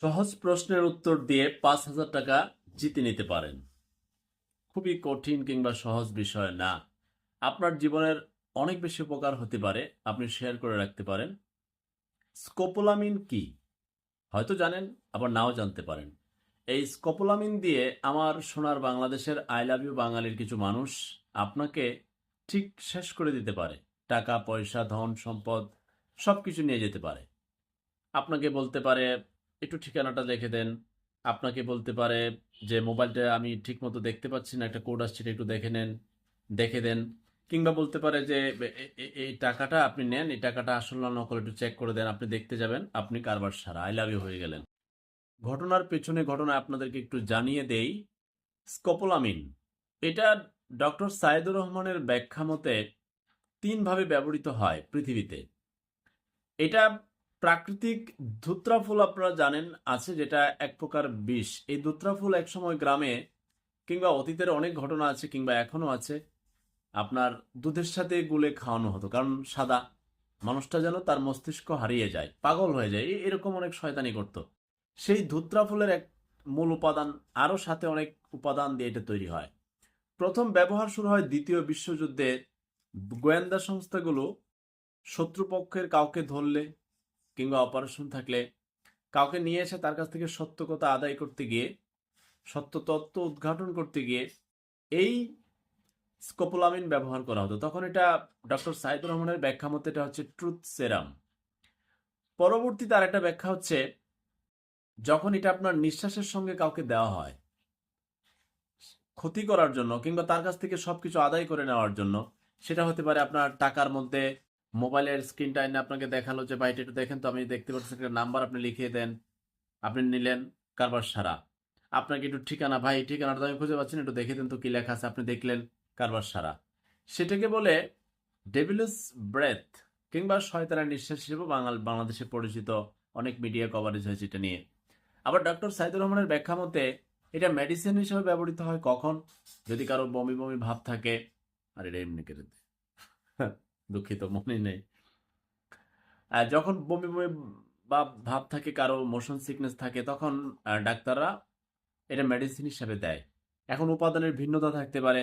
সহজ প্রশ্নের উত্তর দিয়ে পাঁচ হাজার টাকা জিতে নিতে পারেন। খুবই কঠিন কিংবা সহজ বিষয় না। আপনার জীবনের অনেক বেশি উপকার হতে পারে, আপনি শেয়ার করে রাখতে পারেন। স্কোপোলামিন কি? হয়তো জানেন, আবার নাও জানতে পারেন। এই স্কোপোলামিন দিয়ে আমার সোনার বাংলাদেশের আই লাভ ইউ বাঙালির কিছু মানুষ আপনাকে ঠিক শেষ করে দিতে পারে। টাকা, পয়সা, ধন, সম্পদ সব কিছু নিয়ে যেতে পারে। আপনাকে বলতে পারে একটু ঠিকানাটা লিখে দেন। আপনাকে বলতে পারে যে মোবাইলটা আমি ঠিকমতো দেখতে পাচ্ছি না, একটা কোড আসছে একটু দেখে নেন, দেখে দেন। কিংবা বলতে পারে যে এই টাকাটা আপনি নেন, এই টাকাটা আসল না নকল একটু চেক করে দেন, আপনি দেখতে যাবেন, আপনি কারবার সারা আই লাভ ইউ হয়ে গেলেন। ঘটনার পেছনে ঘটনা আপনাদেরকে একটু জানিয়ে দেই। স্কোপোলামিন এটা ডক্টর সাইদুর রহমানের ব্যাখ্যা মতে তিনভাবে ব্যবহৃত হয় পৃথিবীতে। এটা প্রাকৃতিক ধুত্রা ফুল আপনারা জানেন, আছে যেটা এক প্রকার বিষ। এই ধুত্রা ফুল একসময় গ্রামে কিংবা অতীতের অনেক ঘটনা আছে কিংবা এখনও আছে, আপনার দুধের সাথে গুলে খাওয়ানো হতো। কারণ সাদা মানুষটা যেন তার মস্তিষ্ক হারিয়ে যায়, পাগল হয়ে যায় এরকম অনেক শয়তানি করত। সেই ধুত্রা ফুলের এক মূল উপাদান, আরও সাথে অনেক উপাদান দিয়ে এটা তৈরি হয়। প্রথম ব্যবহার শুরু হয় দ্বিতীয় বিশ্বযুদ্ধে। গোয়েন্দা সংস্থাগুলো শত্রুপক্ষের কাউকে ধরলে কিংবা অপারেশন থাকলে কাউকে নিয়ে এসে তার কাছ থেকে সত্য কথা আদায় করতে গিয়ে, সত্য তত্ত্ব উদ্ঘাটন করতে গিয়ে এই স্কোপোলামিন ব্যবহার করা হতো। তখন এটা ডক্টর সাইদুর রহমানের ব্যাখ্যা মতে এটা হচ্ছে ট্রুথ সেরাম। পরবর্তী তার একটা ব্যাখ্যা হচ্ছে, যখন এটা আপনার নিঃশ্বাসের সঙ্গে কাউকে দেওয়া হয়, ক্ষতি করার জন্য কিংবা তার কাছ থেকে সবকিছু আদায় করে নেওয়ার জন্য, সেটা হতে পারে আপনার টাকার মধ্যে মোবাইলের স্ক্রিনটা এনে আপনাকে দেখাল যে, ভাই একটু দেখেন তো, আমি দেখতে পাচ্ছি একটা নাম্বার আপনি লিখিয়ে দেন, আপনি নিলেন কারবার সারা। আপনাকে একটু ঠিকানা, ভাই, ঠিকানাটা আমি খুঁজে পাচ্ছি না, একটু দেখে দেন তো কী লেখা আছে, আপনি দেখলেন কারবার সারা। সেটাকে বলে ডেভিলস ব্রেথ কিংবা শয়তানের নিঃশ্বাস হিসেবে বাঙাল বাংলাদেশে পরিচিত অনেক মিডিয়া কভারেজ হয়েছে এটা নিয়ে। আবার ডক্টর সাইদুর রহমানের ব্যাখ্যা মতে, এটা মেডিসিন হিসেবে ব্যবহৃত হয় কখন? যদি কারও বমি বমি ভাব থাকে, আর এটা এমনি কেটে দে। দুঃখিত, মনে নেই। যখন বমি বমি বা ভাব থাকে, কারও মোশন সিকনেস থাকে, তখন ডাক্তাররা এটা মেডিসিন হিসাবে দেয়। এখন উপাদানের ভিন্নতা থাকতে পারে,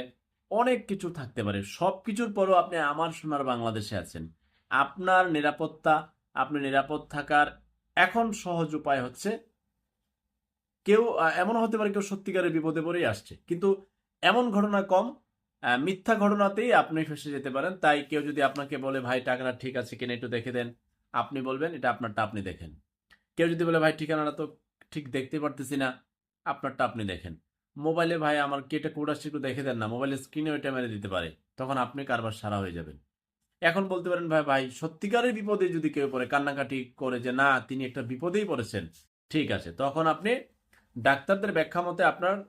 অনেক কিছু থাকতে পারে। সব কিছুর পরও আপনি আমার সোনার বাংলাদেশে আছেন। আপনার নিরাপত্তা, আপনি নিরাপদ থাকার এখন সহজ উপায় হচ্ছে, কেউ এমন হতে পারে কেউ সত্যিকারের বিপদে পড়েই আসছে। কিন্তু এমন ঘটনা কম মিথ্যা ঘটনাতেই আপনি ফেসে যেতে পারেন। তাই কেউ যদি আপনাকে বলে, ভাই, টাকাটা ঠিক আছে কিনা একটু দেখে দেন। আপনি বলবেন, এটা আপনারটা আপনি দেখেন। কেউ যদি বলে, ভাই, ঠিকানাটা তো ঠিক দেখতে পারতেছি না, আপনারটা আপনি দেখেন। মোবাইলে, ভাই, আমার কি এটা কোড আসছে একটু দেখে দেন না। মোবাইলের স্ক্রিনে ওইটা মেরে দিতে পারে। তখন আপনি কারবার সারা হয়ে যাবেন। এখন বলতে পারেন, ভাই ভাই, সত্যিকারের বিপদে যদি কেউ পড়ে, কান্নাকাটি করে যে, না, তিনি একটা বিপদেই পড়েছেন। ঠিক আছে, তখন আপনি ডাক্তারদের ব্যাখ্যা মতে আপনার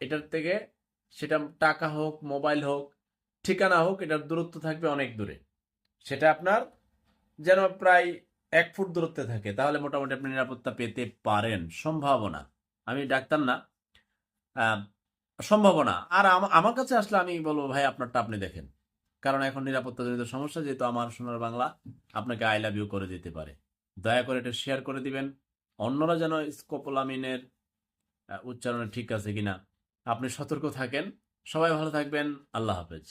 এটার থেকে সেটা টাকা হোক, মোবাইল হোক, ঠিকানা হোক, এটার দূরত্ব থাকবে অনেক দূরে। সেটা আপনার যেন প্রায় এক ফুট দূরত্বে থাকে, তাহলে মোটামুটি আপনি নিরাপত্তা পেতে পারেন। সম্ভাবনা। আমি ডাক্তার না। সম্ভাবনা। আর আম- আমার কাছে আসলে আমি বলব, ভাই, আপনারটা আপনি দেখেন। কারণ এখন নিরাপত্তা জনিত সমস্যা, যেহেতু আমার সোনার বাংলা, আপনাকে আই লাভ ইউ করে দিতে পারে। দয়া করে এটা শেয়ার করে দিবেন। অন্যরা যেন স্কোপোলামিনের উচ্চারণে ঠিক আছে কিনা আপনি সতর্ক থাকেন। সবাই ভালো থাকবেন। আল্লাহ হাফেজ।